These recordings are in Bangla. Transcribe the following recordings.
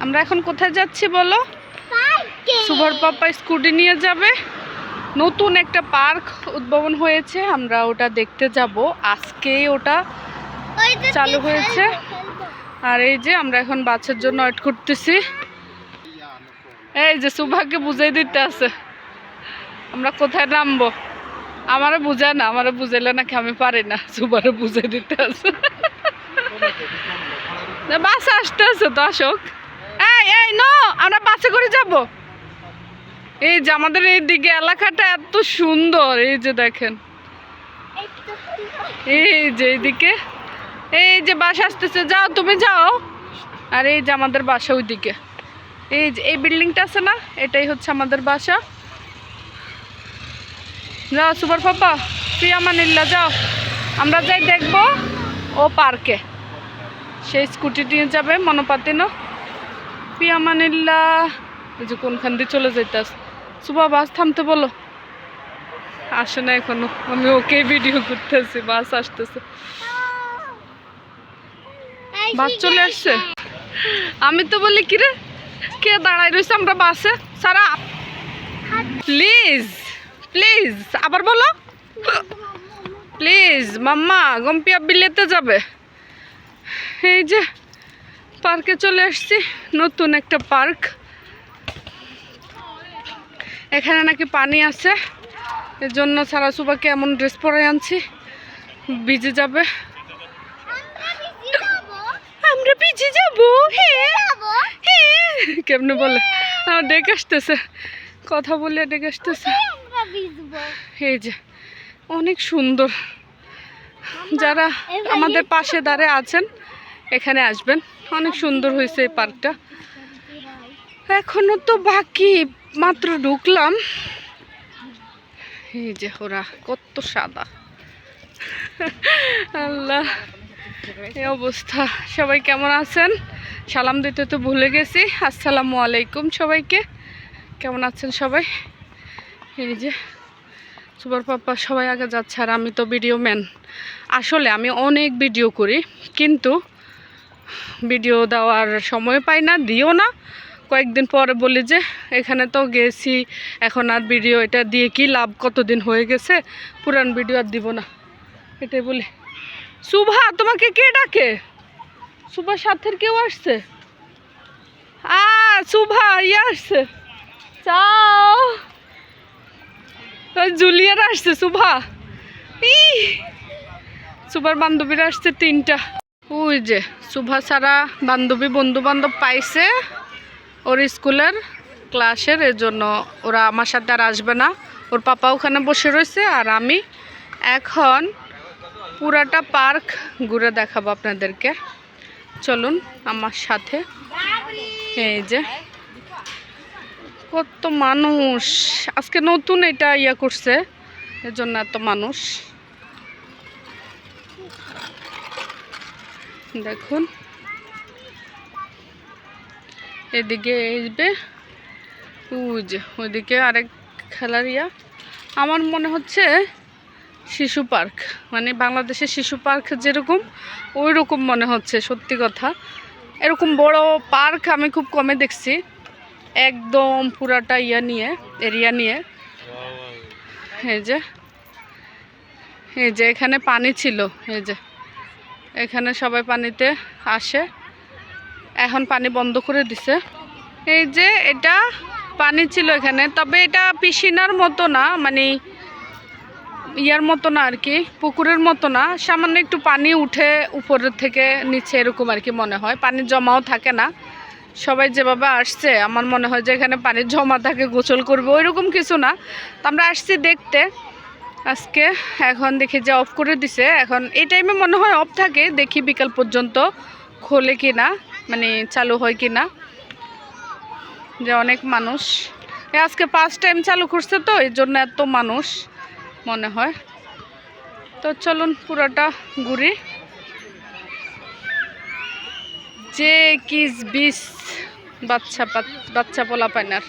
আমরা এখন কোথায় যাচ্ছি বলো? সুভার পাপা স্কুটি নিয়ে যাবে। নতুন একটা পার্ক উদ্ভাবন হয়েছে আমরা ওটা দেখতে যাব। আজকেই ওটা চালু হয়েছে। আর এই যে আমরা এখন বাচ্চার জন্য ওয়েট করতেছি। এই যে সুভাকে বুঝাই দিতে আছে। আমরা কোথায় নামবো? আমারে বুঝায় না আমারে বুঝাইলে নাকি আমি পারি না। সুভারে বুঝাই দিতে আছে। বাস আসতে আছে তো অশোক এই এই, নো, আমরা বাসে করে যাব। এই যে আমাদের এই দিকে এলাকাটা এত সুন্দর, এই যে দেখেন। এই যে এইদিকে, এই যে বাসা আসতেছে, যাও, তুমি যাও। আর এই যে আমাদের বাসা ওইদিকে। এই যে, এই বিল্ডিংটা আছে না, এটাই হচ্ছে আমাদের বাসা। যাও, সুপার পাপা প্রিয়া মানিল্লা, যাও। আমরা যাই দেখব ও পার্কে। সেই স্কুটি নিয়ে যাবে মনোপাতিনো প্রিয়া মানিল্লা এই যে কোনখান দিয়ে চলে যাইতাস। সুবা, বাস থামতে বলো। আসে না এখনও। আমি ওকে ভিডিও করতেছি, বাস আসতেছে। বাস চলে আসছে? আমি তো বলি কি রে কে দাঁড়াই রয়েছে আমরা বাসে? সারা প্লিজ প্লিজ আবার বলো। প্লিজ মাম্মা গম্পিয়া বিলেতে যাবে। এই যে পার্কে চলে আসছি, নতুন একটা পার্ক। এখানে নাকি পানি আছে এর জন্য সারা সুবাকে এমন ড্রেস পরে আনছি। ভিজে যাবে। আমরা ভিজে যাব? কেমনে বলে? ডেকে আসতেছে। কথা বলে ডেকে আসতেছে। এই যে, অনেক সুন্দর। যারা আমাদের পাশে দাঁড়িয়ে আছেন, এখানে আসবেন। অনেক সুন্দর হয়েছে এই পার্কটা। এখনও তো বাকি, মাত্র ঢুকলাম। এই যে ওরা, কত সাদা। আল্লাহ, এই অবস্থা। সবাই কেমন আছেন? সালাম দিতে তো ভুলে গেছি। আসসালামু আলাইকুম সবাইকে। কেমন আছেন সবাই? এই যে, সুপার পাপা সবাই আগে যাচ্ছে আর আমি তো ভিডিও ম্যান। আসলে আমি অনেক ভিডিও করি, কিন্তু ভিডিও দেওয়ার সময় পাই না, দিও না। কয়েকদিন পরে বলি যে, এখানে তো গেছি, এখন আর ভিডিও এটা দিয়ে কি লাভ? কতদিন হয়ে গেছে? পুরান ভিডিও আর দিব না। এটাই বলি। সুভা, তোমাকে কে ডাকে? সুভা সাথের কেউ আসছে? আ, সুভা ইয়ে আসছে। চাও। জুলিয়ার আসছে, সুভা। ই সুভার বান্ধবীরা আসছে তিনটা। ওই যে, সুভা সারা বান্ধবী বন্ধু বান্ধব পাইছে ওর স্কুলের ক্লাসের এর জন্য ওরা আমার সাথে আর আসবে না। ওর পাপা ওখানে বসে রয়েছে আর আমি এখন পুরাটা পার্ক ঘুরে দেখাবো আপনাদেরকে। চলুন আমার সাথে। এই যে, কত মানুষ। আজকে নতুন এটা ইয়া করছে এর জন্য এত মানুষ। দেখুন। এদিকে আসবে। যে ওইদিকে আরেক খেলার ইয়া আমার মনে হচ্ছে শিশু পার্ক মানে বাংলাদেশের শিশু পার্ক যেরকম ওই রকম মনে হচ্ছে, সত্যি কথা। এরকম বড় পার্ক আমি খুব কমে দেখছি, একদম পুরাটা ইয়া নিয়ে, এরিয়া নিয়ে। এই যে এই যে এখানে পানি ছিল, এই যে। এখানে সবাই পানিতে আসে। এখন পানি বন্ধ করে দিছে। এই যে এটা পানি ছিল এখানে, তবে এটা পিসিনার মতো না মানে ইয়ার মতো না আর কি, পুকুরের মতো না। সামান্য একটু পানি উঠে উপরের থেকে নিচে এরকম আর কি মনে হয়। পানি জমাও থাকে না। সবাই যেভাবে আসছে, আমার মনে হয় যে এখানে পানি জমা থাকে, গোসল করবে, ওইরকম কিছু না। তো আমরা আসছি দেখতে। আজকে এখন দেখি যে অফ করে দিছে। এখন এই টাইমে মনে হয় অফ থাকে, দেখি বিকাল পর্যন্ত খোলে কি না মানে চালু হয় কি না যে অনেক মানুষ। আজকে ফার্স্ট টাইম চালু করছে তো, এই জন্য এত মানুষ, মনে হয়। তো চলুন পুরোটা ঘুরি। যে কিস বিষ বাচ্চা বাচ্চা পোলা পাইনার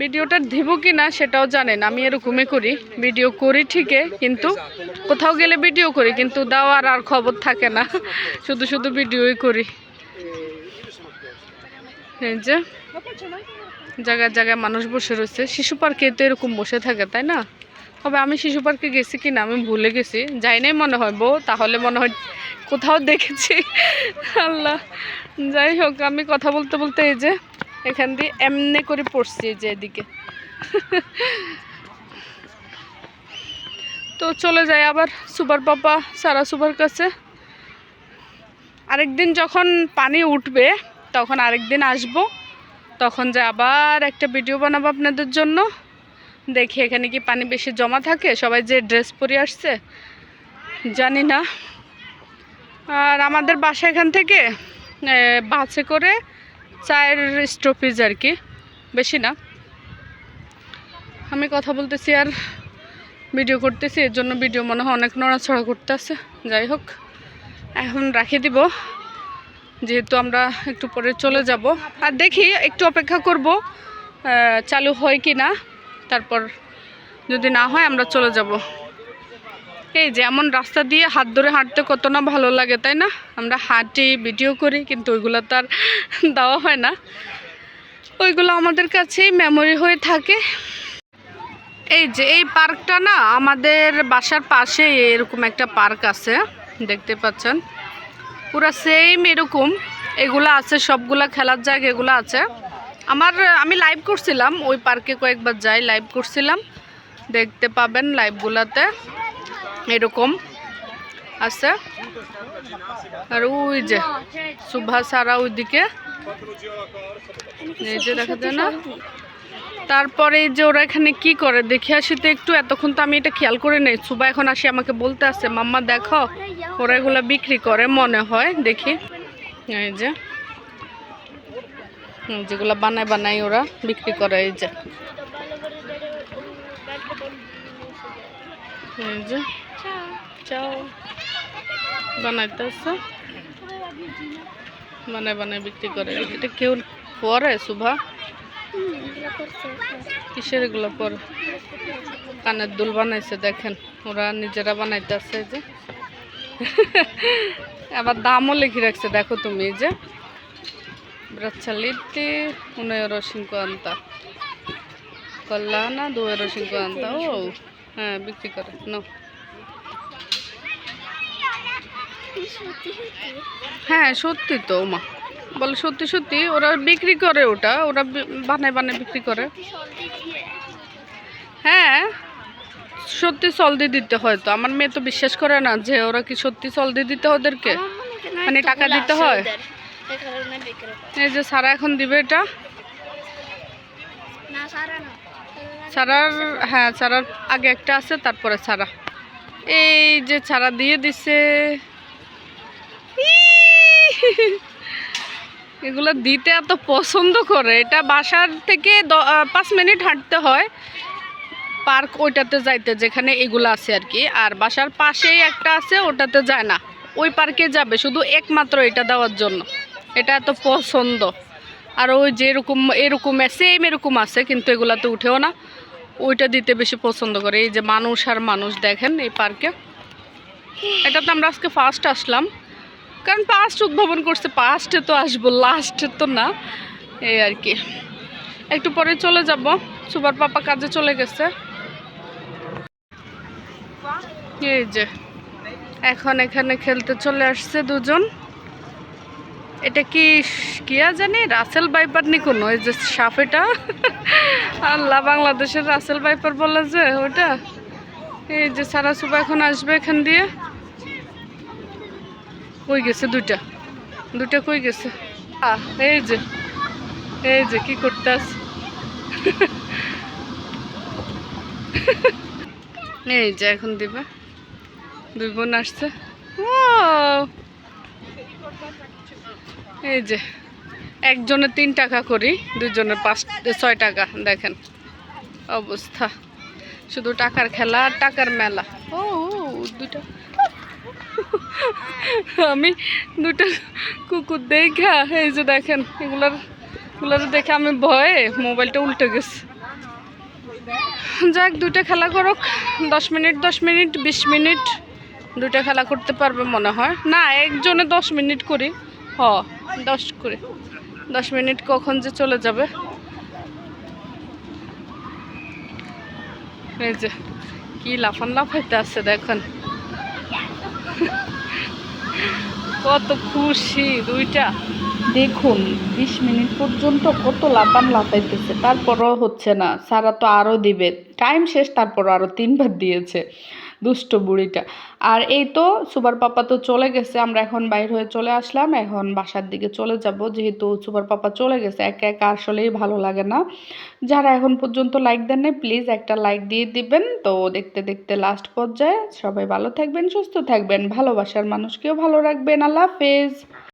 ভিডিওটা দিব কি না সেটাও জানেন, আমি এরকমই করি। ভিডিও করি ঠিকই, কিন্তু কোথাও গেলে ভিডিও করি, কিন্তু দেওয়ার আর খবর থাকে না। শুধু শুধু ভিডিওই করি। এই যে, জায়গায় জায়গায় মানুষ বসে রয়েছে। শিশু পার্কে তো এরকম বসে থাকে, তাই না? তবে আমি শিশু পার্কে গেছি কি না আমি ভুলে গেছি। যাই নাই মনে হয়, বউ, তাহলে মনে হয় কোথাও দেখেছি। আল্লাহ, যাই হোক, আমি কথা বলতে বলতে এই যে এখান দিয়ে এমনি করে পড়ছি যে এদিকে। তো চলে যাই আবার সুপার পাপা, সারা সুপার কাছে। আরেকদিন যখন পানি উঠবে, তখন আরেকদিন আসব। তখন যে আবার একটা ভিডিও বানাবো আপনাদের জন্য। দেখি এখানে কি পানি বেশি জমা থাকে, সবাই যে ড্রেস পরে আসছে, জানি না। আর আমাদের বাসা এখান থেকে বাসে করে চায়ের স্টপেজ আর কি, বেশি না। আমি কথা বলতেছি আর ভিডিও করতেছি, এর জন্য ভিডিও মনে হয় অনেক নড়াছড়া করতেছে। যাই হোক, এখন রাখি দিব, যেহেতু আমরা একটু পরে চলে যাব। আর দেখি, একটু অপেক্ষা করব চালু হয় কি না তারপর যদি না হয়, আমরা চলে যাব। এই যে এমন রাস্তা দিয়ে হাত ধরে হাঁটতে কত না ভালো লাগে, তাই না? আমরা হাঁটি, ভিডিও করি, কিন্তু ওইগুলো তো আর দেওয়া হয় না। ওইগুলো আমাদের কাছেই মেমোরি হয়ে থাকে। এই যে এই পার্কটা না, আমাদের বাসার পাশে এরকম একটা পার্ক আছে, দেখতে পাচ্ছেন? পুরো সেম এরকম, এগুলো আছে, সবগুলা খেলার জায়গা এগুলো আছে। আমার, আমি লাইভ করছিলাম, ওই পার্কে কয়েকবার যাই লাইভ করছিলাম। দেখতে পাবেন লাইভগুলাতে এরকম আছে। আর ওই যে সুভা সারা ওইদিকে। এই যে দেখা যায় না? তারপরে যে ওরা এখানে কি করে? দেখে আসি তো একটু, এতক্ষণ তো আমি এটা খেয়াল করে নেই। সুবা এখন আসি আমাকে বলতে আসছে মাম্মা, দেখো, ওরা এগুলো বিক্রি করে মনে হয়, দেখি। এই যে। যেগুলো বানায় বানায় ওরা বিক্রি করে, এই যে। এই যে। চাও? বানাইতেছে? বানায় বানায় বিক্রি করে। এটা কেউ পরে শুভা কিসের এগুলো পরে? কানের দুল বানাইছে, দেখেন। ওরা নিজেরা বানাইতেছে যে। আবার দামও লিখে রাখছে, দেখো তুমি যে। ব্রাচ্চালিটি উনো euro cinquanta কল্যাণা দু euro cinquanta ও হ্যাঁ বিক্রি করে। নাও। হ্যাঁ সত্যি তো মা। বলে সত্যি সত্যি ওরা বিক্রি করে ওটা ওরা বানায় বানায় বিক্রি করে। হ্যাঁ সত্যি সলদি দিতে হয় তো। আমার মেয়ে তো বিশ্বাস করে না যে ওরা কি সত্যি সলদি দিতে হয় ওদেরকে। মানে টাকা দিতে হয়। এই যে সারা এখন দিবে এটা। সারার হ্যাঁ সারার আগে একটা আছে তারপরে সারা। এই যে সারা দিয়ে দিছে! এগুলো দিতে এত পছন্দ করে। এটা বাসার থেকে পাঁচ মিনিট হাঁটতে হয়। পার্ক ওইটাতে যাইতে, যেখানে এগুলো আছে আর কি। আর বাসার পাশেই একটা আছে, ওটাতে যায় না। ওই পার্কে যাবে, শুধু একমাত্র এটা দেওয়ার জন্য। এটা এত পছন্দ। আর ওই যে এরকম সেম এরকম আছে, কিন্তু এগুলাতে উঠেও না। ওইটা দিতে বেশি পছন্দ করে। এই যে মানুষ আর মানুষ দেখেন এই পার্কে। এটাতে আমরা আজকে ফার্স্ট আসলাম। কারণ ফার্স্ট উদ্ভাবন করছে ফার্স্টে তো আসব লাস্টে তো না। এই আর কি। একটু পরে চলে যাব। সুপার পাপা কাজে চলে গেছে। এই যে, এখন এখানে খেলতে চলে আসছে দুজন। এটা কি কিয়া জানি? রাসেল বাইপার নি কোনো? এই যে সাপ এটা। আল্লাহ, বাংলাদেশের রাসেল বাইপার বলে যে ওটা। এই যে সারা সুপা এখন আসবে এখান দিয়ে। কই গেছে দুইটা? দুইটা কই গেছে? এই যে এই যে, কি করতে আছে এই যে, এখন দিবে। দুই বোন আসছে! এই যে একজনের তিন টাকা করি দুজনের পাঁচ, ছয় টাকা, দেখেন অবস্থা। শুধু টাকার খেলা আর টাকার মেলা। ও দুটা আমি দুটো কুকুর দেখা, এই যে দেখেন, এগুলার এগুলার দেখে আমি ভয়ে মোবাইলটা উল্টে গেছে। যাক, দুইটা খেলা করুক, দশ মিনিট দশ মিনিট, বিশ মিনিট, দুইটা খেলা করতে পারবে মনে হয়। না, একজনে দশ মিনিট করি। হ, দশ করে। দশ মিনিট কখন যে চলে যাবে। এই যে, কি লাফান লাফাইতে আছে, দেখেন। কত খুশি, দুইটা। দেখুন, বিশ মিনিট পর্যন্ত কত লাপান লাফাইতেছে, তারপরও হচ্ছে না, সারা তো আরও দিবে। টাইম শেষ তারপর আরও তিনবার দিয়েছে। দুষ্ট বুড়িটা। আর এই তো সুপার পাপা তো চলে গেছে, আমরা এখন বাইর হয়ে চলে আসলাম, এখন বাসার দিকে চলে যাব, যেহেতু সুপার পাপা চলে গেছে, একা একা আসলেই ভালো লাগে না। যারা এখন পর্যন্ত লাইক দেন নাই প্লিজ একটা লাইক দিয়ে দিবেন। তো দেখতে দেখতে লাস্ট পর্যায়ে সবাই ভালো থাকবেন, সুস্থ থাকবেন, ভালোবাসার মানুষকেও ভালো রাখবেন। আল্লাহ হাফেজ।